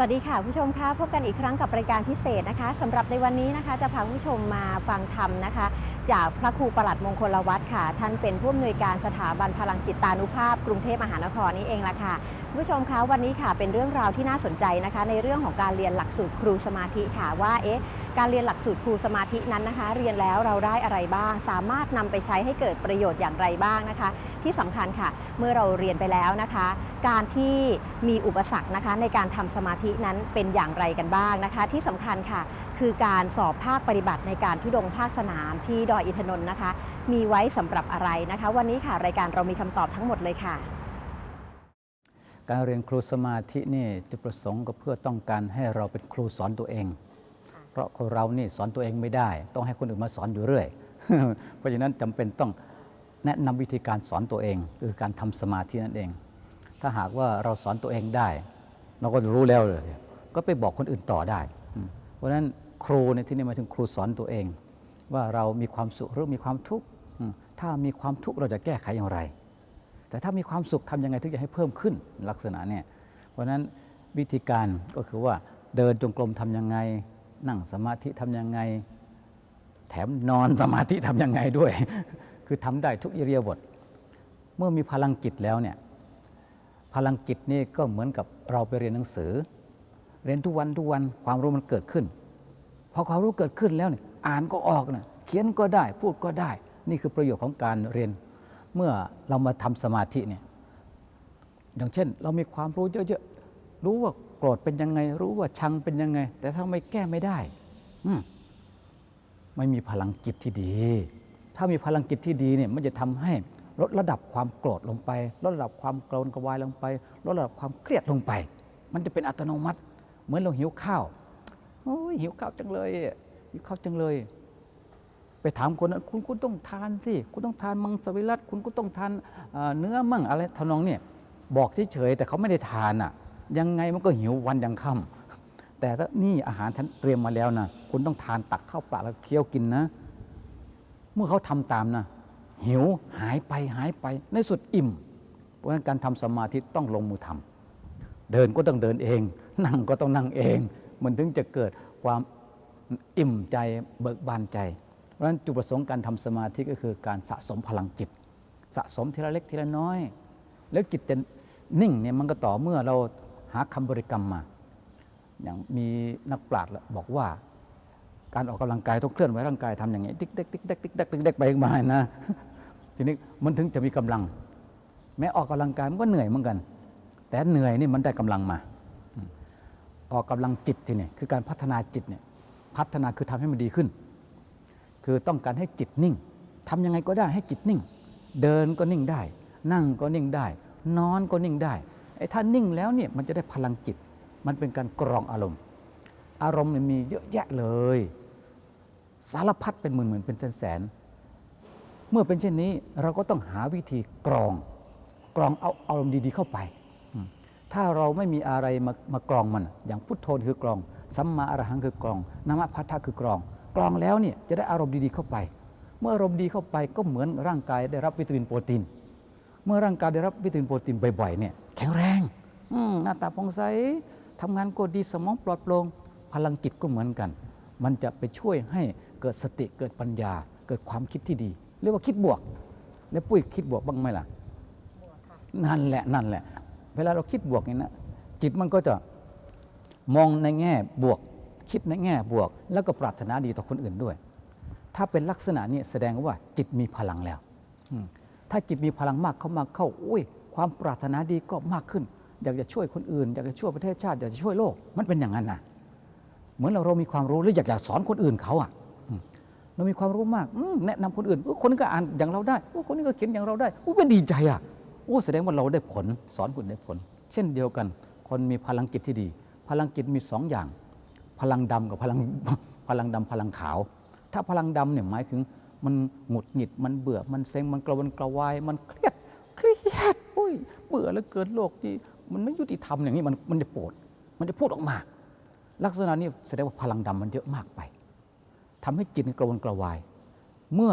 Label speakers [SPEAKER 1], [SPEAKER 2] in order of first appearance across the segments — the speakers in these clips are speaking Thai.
[SPEAKER 1] สวัสดีค่ะผู้ชมคะพบกันอีกครั้งกับรายการพิเศษนะคะสำหรับในวันนี้นะคะจะพาผู้ชมมาฟังธรรมนะคะ จากพระครูประหลัดมงคลวัฒน์ค่ะ ท่านเป็นผู้อำนวยการสถาบันพลังจิตตานุภาพ กรุงเทพมหานครนี่เองละค่ะผู้ชมคะวันนี้ค่ะเป็นเรื่องราวที่น่าสนใจนะคะ ในเรื่องของการเรียนหลักสูตรครูสมาธิค่ะว่าเอ๊ะการเรียนหลักสูตรครูสมาธินั้นนะคะ เรียนแล้วเราได้อะไรบ้าง สามารถนำไปใช้ให้เกิดประโยชน์อย่างไรบ้างนะคะ ที่สำคัญค่ะ เมื่อเราเรียนไปแล้วนะคะ การที่มีอุปสรรคนะคะ ในการทำสมาธินั้นเป็นอย่างไรกันบ้างนะคะ ที่สำคัญค่ะ คือการสอบภาคปฏิบัติในการทุดงภาคสนามที่ดอยอินทนนท์นะคะ มีไว้สำหรับอะไรนะคะ วันนี้ค่ะรายการเรามีคำตอบทั้งหมดเลยค่ะ
[SPEAKER 2] การเรียนครูสมาธินี่จุดประสงค์ก็เพื่อต้องการให้เราเป็นครูสอนตัวเอง เพราะคนเรานี่สอนตัวเองไม่ได้ ต้องให้คนอื่นมาสอนอยู่เรื่อย เพราะฉะนั้นจำเป็นต้องแนะนำวิธีการสอนตัวเองคือการทำสมาธินั่นเอง ถ้าหากว่าเราสอนตัวเองได้ เราก็รู้แล้วเลยก็ไปบอกคนอื่นต่อได้ เพราะฉะนั้นครูในที่นี้หมายถึงครูสอนตัวเอง ว่าเรามีความสุขหรือมีความทุกข์ถ้ามีความทุกข์เราจะแก้ไขอย่างไร แต่ถ้ามีความสุขทำยังไงถึงจะให้เพิ่มขึ้นลักษณะเนี่ยเพราะฉะนั้นวิธีการก็คือว่าเดินจงกรมทำยังไง นั่งสมาธิทำยังไง แถมนอนสมาธิทำยังไงด้วย คือทำได้ทุกอิริยาบถเมื่อมีพลังจิตแล้วเนี่ยพลังจิตนี่ก็เหมือนกับเราไปเรียนหนังสือ เรียนทุกวันทุกวันความรู้มันเกิดขึ้นพอความรู้เกิดขึ้นแล้วเนี่ย อ่านก็ออกนะเขียนก็ได้พูดก็ได้ นี่คือประโยชน์ของการเรียน เมื่อเรามาทำสมาธิเนี่ยอย่างเช่น เรามีความรู้เยอะๆรู้ว่าโกรธเป็นยังไง รู้ว่าชังเป็นยังไง แต่ถ้าไม่แก้ไม่ได้อืมไม่มีพลังจิตที่ดี ถ้ามีพลังจิตที่ดีเนี่ยมันจะทำให้ลดระดับความโกรธลงไป ลดระดับความโกรนกระวายลงไป ลดระดับความเครียดลงไป มันจะเป็นอัตโนมัติ เหมือนเราหิวข้าวโอ้ยหิวข้าวจังเลย อะหิวข้าวจังเลย ไปถามคนนั้นคุณคุณต้องทานสิคุณต้องทานมังสวิรัตคุณก็ต้องทานเนื้อมั่งอะไรทำนองเนี่ยบอกเฉยๆแต่เขาไม่ได้ทานอะ ยังไงมันก็หิววันยังค่ำแต่ถ้านี่อาหารฉันเตรียมมาแล้วนะคุณต้องทานตักเข้าปากแล้วเคี้ยวกินนะ เมื่อเขาทำตามนะหิวหายไปหายไปในสุดอิ่ม เพราะฉะนั้นการทำสมาธิต้องลงมือทำเดินก็ต้องเดินเอง นั่งก็ต้องนั่งเอง มันถึงจะเกิดความ อิ่มใจเบิกบานใจ เพราะฉะนั้นจุดประสงค์การทำสมาธิก็คือการสะสมพลังจิต สะสมทีละเล็กทีละน้อย แล้วจิตจะนิ่งเนี่ยมันก็ต่อเมื่อเราหาคำบริกรรมมา อย่างมีนักปราชญ์บอกว่า การออกกำลังกายต้องเคลื่อนไหวร่างกายทำอย่างนี้ติ๊กเด็กติ๊กเด็กติ๊กเด็กติ๊กเด็กไปมานะทีนี้มันถึงจะมีกำลัง แม้ออกกำลังกายมันก็เหนื่อยเหมือนกัน แต่เหนื่อยนี่มันได้กำลังมา ออกกำลังจิตทีนี่คือการพัฒนาจิตเนี่ย พัฒนาคือทำให้มันดีขึ้น คือต้องการให้จิตนิ่งทำยังไงก็ได้ให้จิตนิ่ง เดินก็นิ่งได้ นั่งก็นิ่งได้ นอนก็นิ่งได้ไอ้ถ้านิ่งแล้วเนี่ยมันจะได้พลังจิต มันเป็นการกรองอารมณ์ อารมณ์เนี่ยมีเยอะแยะเลย สารพัดเป็นหมื่นๆเป็นแสนๆเมื่อเป็นเช่นนี้เราก็ต้องหาวิธีกรอง กรองเอาอารมณ์ดีๆเข้าไป ถ้าเราไม่มีอะไรมามากรองมัน อย่างพุทโธคือกรอง สัมมาอรหังคือกรองนามพัทธะคือกรอง กรองแล้วเนี่ยจะได้อารมณ์ดีๆเข้าไป เมื่ออารมณ์ดีเข้าไปก็เหมือนร่างกายได้รับวิตามินโปรตีน เมื่อร่างกายได้รับวิตามินโปรตีนบ่อยๆเนี่ยแข็งแรงหน้าตาผ่องใสทำงานก็ดีสมองปลอดโปร่งพลังจิตก็เหมือนกัน มันจะไปช่วยให้เกิดสติเกิดปัญญา เกิดความคิดที่ดี เรียกว่าคิดบวก แล้วปุ้ยคิดบวกบ้างไหมล่ะนั่นแหละนั่นแหละ เวลาเราคิดบวกเนี่ยนะจิตมันก็จะมองในแง่บวก คิดในแง่บวก แล้วก็ปรารถนาดีต่อคนอื่นด้วย ถ้าเป็นลักษณะนี้แสดงว่าจิตมีพลังแล้ว ถ้าจิตมีพลังมากเข้ามากเข้าอุ้ย ความปรารถนาดีก็มากขึ้น อยากจะช่วยคนอื่น อยากจะช่วยประเทศชาติอยากจะช่วยโลก มันเป็นอย่างนั้นนะเหมือนเราเรามีความรู้หรืออยากจะสอนคนอื่นเขาอะเรามีความรู้มากแนะนำคนอื่นคนนี้ก็อ่านอย่างเราได้คนนี้ก็เขียนอย่างเราได้อุ้ยเป็นดีใจอะ โอ้แสดงว่าเราได้ผลสอนคนได้ผล เช่นเดียวกัน คนมีพลังจิตที่ดี พลังจิตมีสองอย่าง พลังดำกับพลังพลังดำพลังขาว ถ้าพลังดำเนี่ยหมายถึงมันหงุดหงิดมันเบื่อมันเซ็งมันกระวนกระวายมันเครียดเครียดโอ้ยเบื่อแล้วเกินโลกนี่มันไม่ยุติธรรมอย่างนี้มันมันจะโปรดมันจะพูดออกมา ลักษณะนี้แสดงว่าพลังดำมันเยอะมากไปทำให้จิตกระวนกระวาย เมื่อ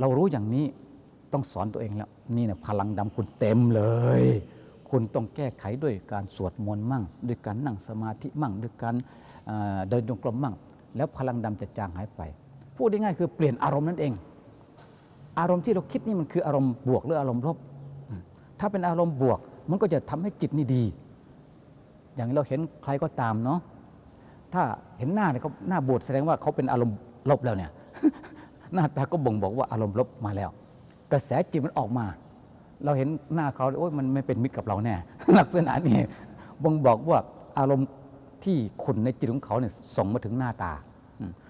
[SPEAKER 2] เรารู้อย่างนี้ ต้องสอนตัวเองแล้ว นี่นะพลังดำคุณเต็มเลย คุณต้องแก้ไขด้วยการสวดมนต์มั่ง ด้วยการนั่งสมาธิมั่ง ด้วยการเดินจงกรมมั่ง แล้วพลังดำจะจางหายไป พูดได้ง่ายคือเปลี่ยนอารมณ์นั่นเอง อารมณ์ที่เราคิดนี่มันคืออารมณ์บวกหรืออารมณ์ลบ ถ้าเป็นอารมณ์บวก มันก็จะทำให้จิตนี่ดี อย่างเราเห็นใครก็ตามเนาะ ถ้าเห็นหน้าเนี่ยเขาหน้าบูดแสดงว่าเขาเป็นอารมณ์ลบแล้วเนี่ย หน้าตาก็บ่งบอกว่าอารมณ์ลบมาแล้ว กระแสจิตมันออกมา เราเห็นหน้าเขาโอ้ยมันไม่เป็นมิตรกับเราแน่ลักษณะนี้บ่งบอกว่าอารมณ์ที่ขุนในจิตของเขาเนี่ยส่งมาถึงหน้าตา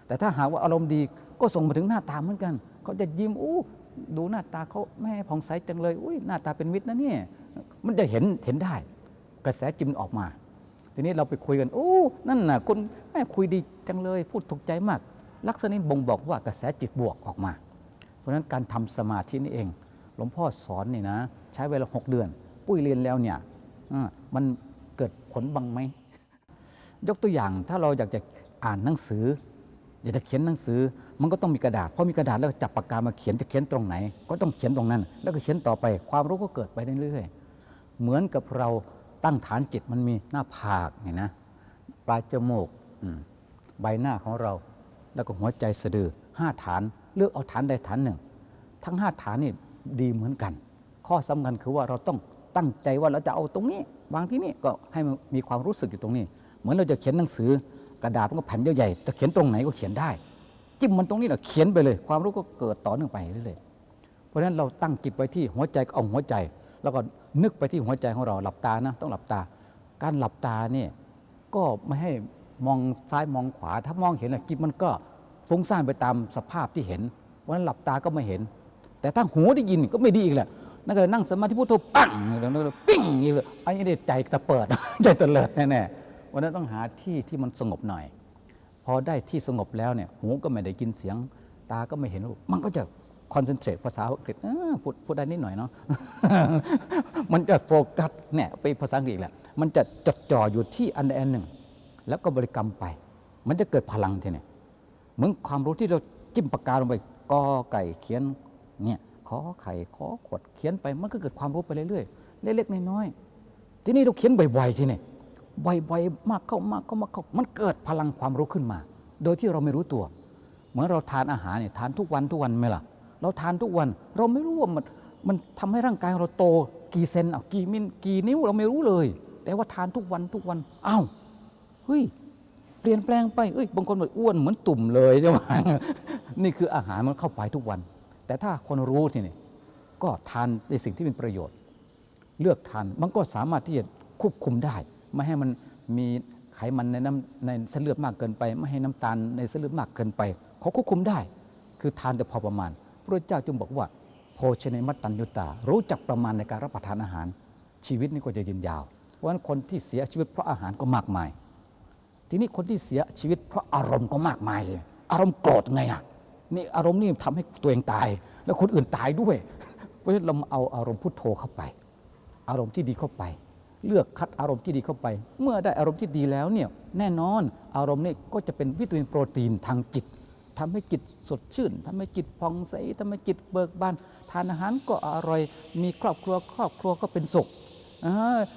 [SPEAKER 2] แต่ถ้าหากว่าอารมณ์ดีก็ส่งมาถึงหน้าตาเหมือนกัน เขาจะยิ้มอู้ดูหน้าตาเขาแม่ผ่องใสจังเลยอุ้ยหน้าตาเป็นมิตรนะเนี่ยมันจะเห็นเห็นได้ กระแสจิตมันออกมา ทีนี้เราไปคุยกันโอ้นั่นน่ะคุณแม่คุยดีจังเลย พูดถูกใจมาก ลักษณะนี้บ่งบอกว่ากระแสจิตบวกออกมา เพราะฉะนั้นการทำสมาธินี่เอง หลวงพ่อสอนนี่นะ ใช้เวลาหกเดือน ปุ้ยเรียนแล้วเนี่ยมันเกิดผลบ้างไหม ยกตัวอย่างถ้าเราอยากจะอ่านหนังสือ อยากจะเขียนหนังสือ มันก็ต้องมีกระดาษพอมีกระดาษแล้วจับปากกามาเขียนจะเขียนตรงไหน ก็ต้องเขียนตรงนั้น แล้วก็เขียนต่อไป ความรู้ก็เกิดไปเรื่อยๆเหมือนกับเราตั้งฐานจิตมันมีหน้าผากเนี่ยนะ ปลายจมูกใบหน้าของเรา แล้วก็หัวใจสะดือ ห้าฐาน เลือกเอาฐานใดฐานหนึ่ง ทั้งห้าฐานนี่ดีเหมือนกัน ข้อสำคัญคือว่าเราต้องตั้งใจว่าเราจะเอาตรงนี้วางที่นี่ก็ให้มันมีความรู้สึกอยู่ตรงนี้ เหมือนเราจะเขียนหนังสือกระดาษมันก็แผ่นใหญ่ๆจะเขียนตรงไหนก็เขียนได้ จิ้มมันตรงนี้แหละเขียนไปเลย ความรู้ก็เกิดต่อเนื่องไปเรื่อยๆเพราะฉะนั้นเราตั้งจิตไว้ที่หัวใจก็เอาหัวใจ แล้วก็นึกไปที่หัวใจของเราหลับตานะต้องหลับตา การหลับตาเนี่ยก็ไม่ให้มองซ้ายมองขวา ถ้ามองเห็นนะจิตมันก็ ฟุ้งซ่านไปตามสภาพที่เห็นเพราะฉะนั้นหลับตาก็ไม่เห็น แต่ถ้าหูได้ยินก็ไม่ดีอีกแหละนั่นก็นั่งสมาธิพุทโธปังแล้วปิ้งอีกเลยอ้นี่ใจตะเปิดใจตะเลิดแน่ๆวันนั้นต้องหาที่ที่มันสงบหน่อย พอได้ที่สงบแล้วเนี่ยหูก็ไม่ได้ยินเสียง ตาก็ไม่เห็นรูปมันก็จะคอนเซนเทรตภาษาอังกฤษพูดพูดได้นิดหน่อยเนาะมันจะโฟกัสเนี่ยไปภาษาอังกฤษแหละมันจะจดจ่ออยู่ที่อันใดอันหนึ่ง แล้วก็บริกรรมไป มันจะเกิดพลังทีเนี่ย เหมือนความรู้ที่เราจิ้มปากกาลงไปกอไก่เขียนเนี่ยขอไข่ขอขวดเขียนไปมันก็เกิดความรู้ไปเรื่อยๆเล็กๆน้อยๆทีนี้เราเขียนบ่อยๆทีนี่บ่อยๆมากเข้ามากเข้ามากเข้ามันเกิดพลังความรู้ขึ้นมา โดยที่เราไม่รู้ตัว เหมือนเราทานอาหารเนี่ยทานทุกวันทุกวันไหมล่ะ เราทานทุกวันเราไม่รู้ว่ามันมันทำให้ร่างกายเราโตกี่เซนเอากี่มิลกี่นิ้วเราไม่รู้เลย แต่ว่าทานทุกวันทุกวันอ้าวเฮ้ย เปลี่ยนแปลงไปเอ้ยบางคนบอกอ้วนเหมือนตุ่มเลยใช่ไหมนี่คืออาหารมันเข้าไปทุกวัน แต่ถ้าคนรู้ทีนี่ก็ทานในสิ่งที่เป็นประโยชน์ เลือกทานมันก็สามารถที่จะควบคุมได้ ไม่ให้มันมีไขมันในน้ำในเส้นเลือดมากเกินไป ไม่ให้น้ำตาลในเส้นเลือดมากเกินไปเขาควบคุมได้ คือทานแต่พอประมาณ พระเจ้าจึงบอกว่า โภชเนมัตตัญญุตา รู้จักประมาณในการรับประทานอาหาร ชีวิตนี่ก็จะยืนยาว เพราะฉะนั้นคนที่เสียชีวิตเพราะอาหารก็มากมาย ทีนี้คนที่เสียชีวิต เพราะอารมณ์ก็มากมายเลย อารมณ์โกรธไงอะนี่อารมณ์นี่ทำให้ตัวเองตาย แล้วคนอื่นตายด้วยเพราะฉะนั้นเราเอาอารมณ์พุทโธเข้าไป อารมณ์ที่ดีเข้าไป เลือกคัดอารมณ์ที่ดีเข้าไป เมื่อได้อารมณ์ที่ดีแล้วเนี่ยแน่นอนอารมณ์นี่ก็จะเป็นวิตามินโปรตีนทางจิตทำให้จิตสดชื่นทำให้จิตผ่องใสทำให้จิตเบิกบานทานอาหารก็อร่อย มีครอบครัวครอบครัวก็เป็นสุขอ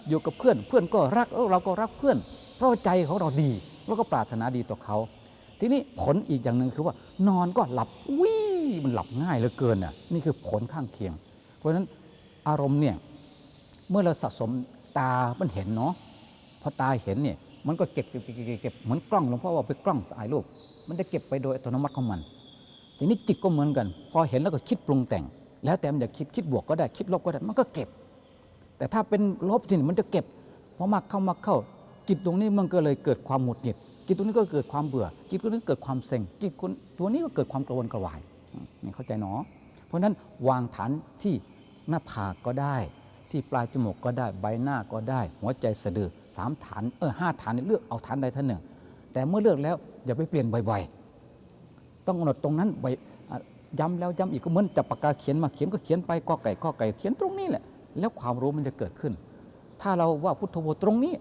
[SPEAKER 2] อยู่กับเพื่อนเพื่อนก็รักเราก็รักเพื่อน เพราะใจของเราดีแล้วก็ปรารถนาดีต่อเขา ทีนี้ผลอีกอย่างหนึ่งคือว่านอนก็หลับวิมันหลับง่ายเหลือเกินอะนี่คือผลข้างเคียง เพราะฉะนั้นอารมณ์เนี่ยเมื่อเราสะสมตามันเห็นเนาะพอตาเห็นเนี่ยมันก็เก็บเก็บเก็บเก็บเหมือนกล้องหลวงพ่อว่าไปกล้องถ่ายรูปมันจะเก็บไปโดยอัตโนมัติของมัน ทีนี้จิตก็เหมือนกัน พอเห็นแล้วก็คิดปรุงแต่ง แล้วแต่มันจะคิดคิดบวกก็ได้คิดลบก็ได้มันก็เก็บ แต่ถ้าเป็นลบที่นี่มันจะเก็บพอมากเข้ามาเข้า จิตตรงนี้มันก็เลยเกิดความหงุดหงิด จิตตรงนี้ก็เกิดความเบื่อ จิตตรงนี้เกิดความเซ็ง จิตคนตัวนี้ก็เกิดความกระวนกระวายนี่เข้าใจเนาะเพราะฉะนั้นวางฐานที่หน้าผากก็ได้ ที่ปลายจมูกก็ได้ใบหน้าก็ได้ หัวใจสะดือสามฐานเออห้าฐานเลือกเอาฐานใดฐานหนึ่ง แต่เมื่อเลือกแล้วอย่าไปเปลี่ยนบ่อยๆต้องกำหนดตรงนั้นบ่อยย้ำแล้วย้ำอีกก็เหมือนจับปากกาเขียนมาเขียนก็เขียนไปกอไก่กอไก่เขียนตรงนี้แหละ แล้วความรู้มันจะเกิดขึ้น ถ้าเราว่าพุทโธตรงนี้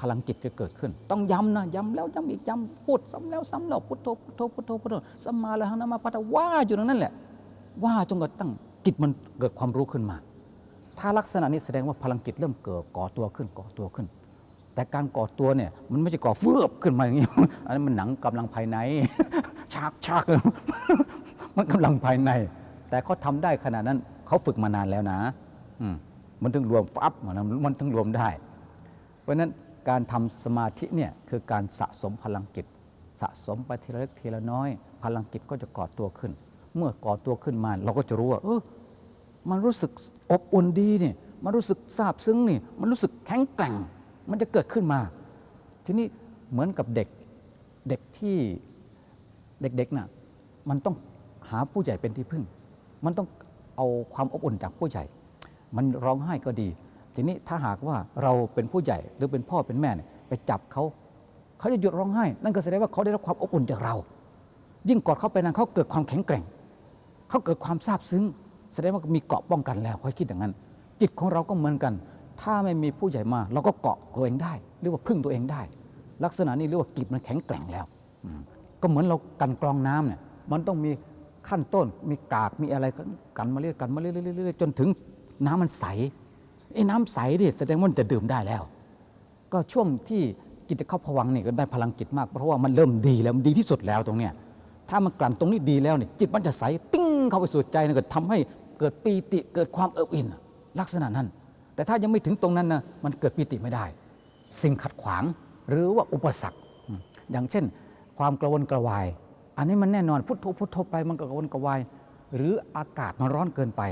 [SPEAKER 2] พลังจิตจะเกิดขึ้น ต้องย้ำนะย้ำแล้วย้ำอีกย้ำพูดซ้ำแล้วซ้ำเล่าพุทโธพุทโธพุทโธพุทโธสัมมาละหังนามาปัตตว่าอยู่ตรงนั้นแหละ ว่าจนกระทั่งจิตมันเกิดความรู้ขึ้นมา ถ้าลักษณะนี้แสดงว่าพลังจิตเริ่มเกิดก่อตัวขึ้นก่อตัวขึ้น แต่การก่อตัวเนี่ยมันไม่ใช่ก่อเฟือบขึ้นมาอย่างนี้อันนั้นมันหนังกำลังภายในฉากฉากมันกำลังภายใน แต่เขาทำได้ขนาดนั้นเขาฝึกมานานแล้วนะ อืมมันถึงรวมฟับมันมันถึงรวมได้ เพราะฉะนั้น การทำสมาธิเนี่ยคือการสะสมพลังจิตสะสมไปทีละเล็กทีละน้อย พลังจิตก็จะก่อตัวขึ้น เมื่อก่อตัวขึ้นมา เราก็จะรู้ว่าเออมันรู้สึกอบอุ่นดีเนี่ยมันรู้สึกซาบซึ้งนี่มันรู้สึกแข็งแกร่ง มันจะเกิดขึ้นมา ทีนี้เหมือนกับเด็กเด็กที่เด็กๆน่ะมันต้องหาผู้ใหญ่เป็นที่พึ่ง มันต้องเอาความอบอุ่นจากผู้ใหญ่ มันร้องไห้ก็ดี ทีนี้ถ้าหากว่าเราเป็นผู้ใหญ่หรือเป็นพ่อเป็นแม่เนี่ยไปจับเขาเขาจะหยุดร้องไห้ นั่นก็แสดงว่าเขาได้รับความอบอุ่นจากเรา ยิ่งกอดเขาไปนั้นเขาเกิดความแข็งแกร่ง เขาเกิดความซาบซึ้ง แสดงว่ามีเกาะป้องกันแล้วเขาคิดอย่างนั้น จิตของเราก็เหมือนกัน ถ้าไม่มีผู้ใหญ่มา เราก็เกาะตัวเองได้เรียกว่าพึ่งตัวเองได้ ลักษณะนี้เรียกว่าจิตมันแข็งแกร่งแล้ว ก็เหมือนเรากันกรองน้ำเนี่ย มันต้องมีขั้นต้น มีกาก มีอะไรกันมาเรื่อยกันมาเรื่อยๆจนถึงน้ำมันใส ไอ้น้ำใสนี่แสดงว่ามันจะดื่มได้แล้ว ก็ช่วงที่จิตจะเข้าผวังค์นี่ก็ได้พลังจิตมาก เพราะว่ามันเริ่มดีแล้วมันดีที่สุดแล้วตรงเนี้ยถ้ามันกลั่นตรงนี้ดีแล้วเนี่ยจิตมันจะใสติ้งเข้าไปสู่ใจนะก็ทำให้เกิดปีติเกิดความเอิบอิ่นลักษณะนั้น แต่ถ้ายังไม่ถึงตรงนั้นนะมันเกิดปีติไม่ได้ สิ่งขัดขวางหรือว่าอุปสรรค อย่างเช่น ความกระวนกระวาย อันนี้มันแน่นอนพุทโธพุทโธไปมันกระวนกระวาย หรืออากาศมันร้อนเกินไป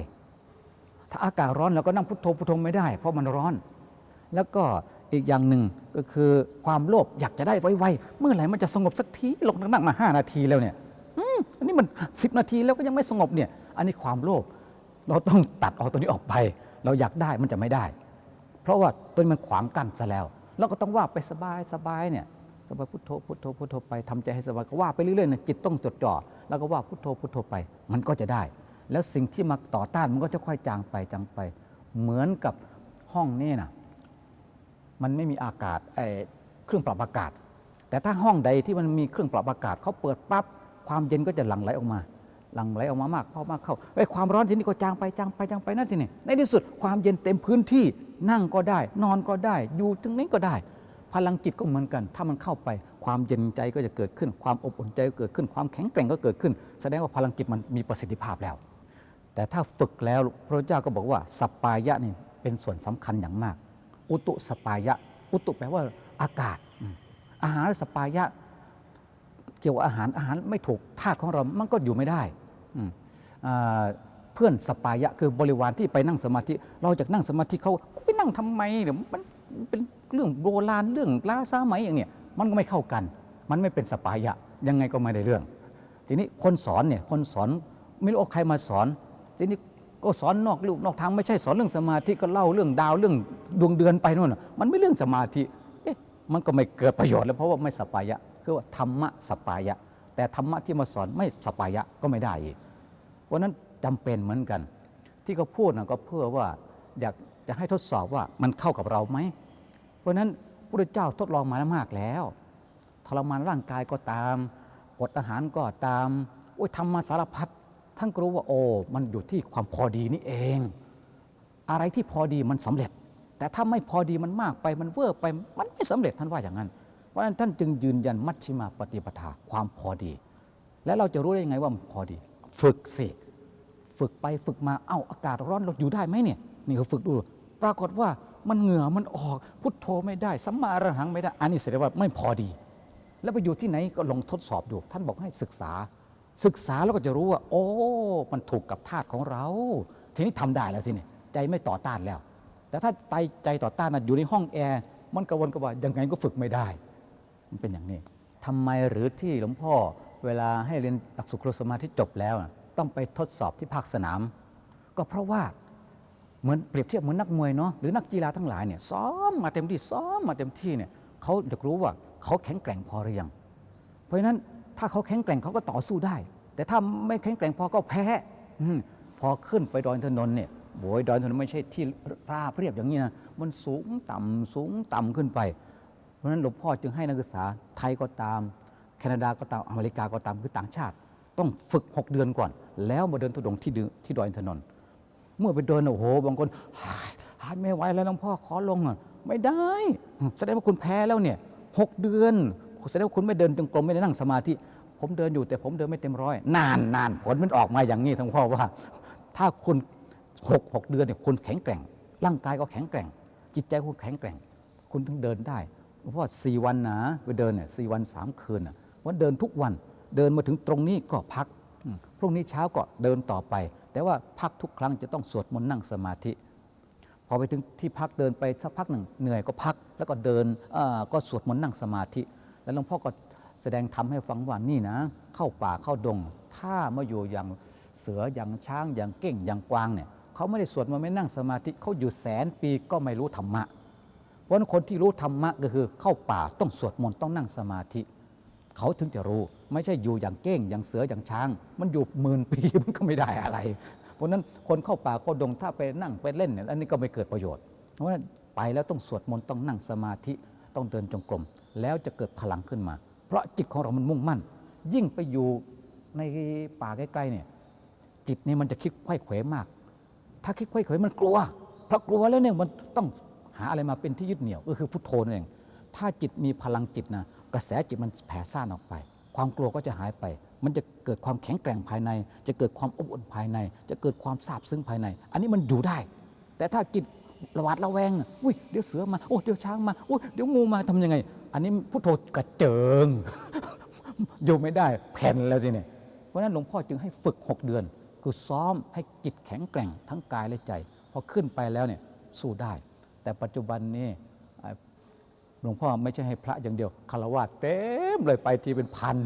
[SPEAKER 2] ถ้าอากาศร้อนเราก็นั่งพุทโธพุทโธไม่ได้ เพราะมันร้อน แล้วก็อีกอย่างหนึ่งก็คือความโลภอยากจะได้ไวๆเมื่อไหร่มันจะสงบสักทีลงนั่งมาห้านาทีแล้วเนี่ยอันนี้มันสิบนาทีแล้วก็ยังไม่สงบเนี่ย อันนี้ความโลภเราต้องตัดออกตัวนี้ออกไป เราอยากได้มันจะไม่ได้ เพราะว่าตัวนี้มันขวางกั้นซะแล้วเราก็ต้องว่าไปสบายสบายเนี่ยสบายพุทโธพุทโธพุทโธไปทำใจให้สบายก็ว่าไปเรื่อยๆนะจิตต้องจดจ่อแล้วก็ว่าพุทโธพุทโธไป มันก็จะได้ แล้วสิ่งที่มาต่อต้านมันก็จะค่อยจางไปจางไป เหมือนกับห้องนี่นะมันไม่มีอากาศเเครื่องปรับอากาศ แต่ถ้าห้องใดที่มันมีเครื่องปรับอากาศเขาเปิดปั๊บความเย็นก็จะหลั่งไหลออกมา หลั่งไหลออกมามากเข้ามากเข้าไอ้ความร้อนที่นี้ก็จางไปจางไปจางไปนั่นทีนี่ในที่สุดความเย็นเต็มพื้นที่นั่งก็ได้ นอนก็ได้ อยู่ตรงนี้ก็ได้ พลังจิตก็เหมือนกัน ถ้ามันเข้าไป ความเย็นใจก็จะเกิดขึ้น ความอบอุ่นใจก็เกิดขึ้น ความแข็งแกร่งก็เกิดขึ้น แสดงว่าพลังจิตมันมีประสิทธิภาพแล้ว แต่ถ้าฝึกแล้วพระเจ้าก็บอกว่าสปายะนี่เป็นส่วนสำคัญอย่างมาก อุตุสปายะ อุตุแปลว่าอากาศ อาหารสปายะ เกี่ยวกับอาหารอาหารไม่ถูกธาตุของเรา มันก็อยู่ไม่ได้เพื่อนสปายะคือบริวารที่ไปนั่งสมาธิ เราจากนั่งสมาธิเขาไปนั่งทำไมเดี๋ยวมันเป็นเรื่องโบราณเรื่องล้าซาไหมอย่างเนี้ยมันก็ไม่เข้ากัน มันไม่เป็นสปายะยังไงก็ไม่ได้เรื่อง ทีนี้คนสอนเนี่ยคนสอนไม่รู้ใครมาสอน ทีนี้ก็สอนนอกลูกนอกทางไม่ใช่สอนเรื่องสมาธิก็เล่าเรื่องดาวเรื่องดวงเดือนไปนู่นน่ะมันไม่เรื่องสมาธิเอ๊ะมันก็ไม่เกิดประโยชน์แล้วเพราะว่าไม่สปายะ คือว่าธรรมะสปายะ แต่ธรรมะที่มาสอนไม่สปายะก็ไม่ได้อีกเพราะฉะนั้นจำเป็นเหมือนกัน ที่เขาพูดนะก็เพื่อว่าอยากจะให้ทดสอบว่ามันเข้ากับเราไหมเพราะฉะนั้นพระเจ้าทดลองมาแล้วมากแล้วทรมานร่างกายก็ตามอดอาหารก็ตามโอ้ยทำมาสารพัด ท่านก็รู้ว่าโอ้มันอยู่ที่ความพอดีนี่เอง อะไรที่พอดีมันสำเร็จ แต่ถ้าไม่พอดีมันมากไปมันเวอร์ไปมันไม่สำเร็จท่านว่าอย่างนั้น เพราะฉะนั้นท่านจึงยืนยันมัชฌิมาปฏิปทาความพอดี และเราจะรู้ได้ยังไงว่ามันพอดี ฝึกสิฝึกไปฝึกมาเอ้าอากาศร้อนเราอยู่ได้ไหมเนี่ยนี่เขาฝึกดู ปรากฏว่ามันเหงื่อมันออก พุทโธไม่ได้สัมมาอรหังไม่ได้ อันนี้แสดงว่าไม่พอดี แล้วไปอยู่ที่ไหนก็ลองทดสอบดู ท่านบอกให้ศึกษา ศึกษาแล้วก็จะรู้ว่า โอ้ มันถูกกับธาตุของเรา ทีนี้ทำได้แล้วสิเนี่ยใจไม่ต่อต้านแล้ว แต่ถ้าใจใจต่อต้านนะอยู่ในห้องแอร์มันกระวนกระวายยังไงก็ฝึกไม่ได้ มันเป็นอย่างนี้ทำไมหรือที่หลวงพ่อเวลาให้เรียนหลักสูตรครูสมาธิจบแล้วนะต้องไปทดสอบที่ภาคสนาม ก็เพราะว่าเหมือนเปรียบเทียบเหมือนนักมวยเนาะหรือนักกีฬาทั้งหลายเนี่ยซ้อมมาเต็มที่ซ้อมมาเต็มที่เนี่ยเขาอยากรู้ว่าเขาแข็งแกร่งพอหรือยังเพราะฉะนั้น ถ้าเขาแข็งแกร่งเขาก็ต่อสู้ได้ แต่ถ้าไม่แข็งแกร่งพอก็แพ้อพอขึ้นไปดอยอินทนนท์เนี่ยโวยดอยอินทนนท์ไม่ใช่ที่ราบเรียบอย่างนี้นะมันสูงต่ำสูงต่ำขึ้นไป เพราะฉะนั้นหลวงพ่อจึงให้นักศึกษาไทยก็ตาม แคนาดาก็ตามอเมริกาก็ตามคือต่างชาติ ต้องฝึก 6 เดือนก่อน แล้วมาเดินทุดงที่ดที่ดอยอินทนนท์เมื่อไปเดินโอ้โหบางคนหายไม่ไหวแล้วหลวงพ่อขอลงหน่อยไม่ได้ แสดงว่าคุณแพ้แล้วเนี่ยหกเดือน แสดงว่าคุณไม่เดินจงกรมไม่ได้นั่งสมาธิผมเดินอยู่แต่ผมเดินไม่เต็มร้อยนานนานผลมันออกมาอย่างนี้ทั้งพ่อว่า ถ้าคุณหกหกเดือนเนี่ยคุณแข็งแกร่ง ร่างกายก็แข็งแกร่ง จิตใจคุณแข็งแกร่ง คุณถึงเดินได้เพราะว่าสี่วันนะไปเดินเนี่ยสี่วันสามคืนนะวันเดินทุกวันเดินมาถึงตรงนี้ก็พักพรุ่งนี้เช้าก็เดินต่อไป แต่ว่าพักทุกครั้งจะต้องสวดมนต์นั่งสมาธิ พอไปถึงที่พักเดินไปสักพักหนึ่งเหนื่อยก็พัก แล้วก็เดินก็สวดมนต์นั่งสมาธิ แล้วหลวงพ่อก็แสดงทำให้ฟังว่านี่นะ เข้าป่าเข้าดง ถ้ามาอยู่อย่างเสืออย่างช้างอย่างเก้งอย่างกวางเนี่ยเขาไม่ได้สวดมนต์ไม่นั่งสมาธิเขาอยู่แสนปีก็ไม่รู้ธรรมะ เพราะนั้นคนที่รู้ธรรมะก็คือเข้าป่าต้องสวดมนต์ต้องนั่งสมาธิ เขาถึงจะรู้ ไม่ใช่อยู่อย่างเก้งอย่างเสืออย่างช้าง มันอยู่หมื่นปีมันก็ไม่ได้อะไร เพราะฉะนั้นคนเข้าป่าเข้าดงถ้าไปนั่งไปเล่นเนี่ยอันนี้ก็ไม่เกิดประโยชน์ เพราะฉะนั้นไปแล้วต้องสวดมนต์ต้องนั่งสมาธิ ต้องเดินจงกรมแล้วจะเกิดพลังขึ้นมา เพราะจิตของเรามันมุ่งมั่น ยิ่งไปอยู่ในป่าใกล้ๆเนี่ยจิตนี่มันจะคิดไข้เขวมาก ถ้าคิดไข้เขวมันกลัว เพราะกลัวแล้วเนี่ยมันต้องหาอะไรมาเป็นที่ยึดเหนี่ยวก็คือพุทโธนั่นเอง ถ้าจิตมีพลังจิตนะกระแสจิตมันแผ่ซ่านออกไป ความกลัวก็จะหายไป มันจะเกิดความแข็งแกร่งภายใน จะเกิดความอบอุ่นภายใน จะเกิดความซาบซึ้งภายใน อันนี้มันอยู่ได้ แต่ถ้าจิต ระวาดระแวงอุ้ยเดี๋ยวเสือมาโอ้เดี๋ยวช้างมาอุ้ยเดี๋ยวงูมาทำยังไง อันนี้พุทโธกระเจิงอยู่ไม่ได้แผ่นแล้วสิเนี่ยเพราะนั้นหลวงพ่อจึงให้ฝึก 6 เดือน คือซ้อมให้จิตแข็งแกร่งทั้งกายและใจ พอขึ้นไปแล้วเนี่ยสู้ได้ แต่ปัจจุบันนี้หลวงพ่อไม่ใช่ให้พระอย่างเดียวคารวะเต็มเลยไปทีเป็นพัน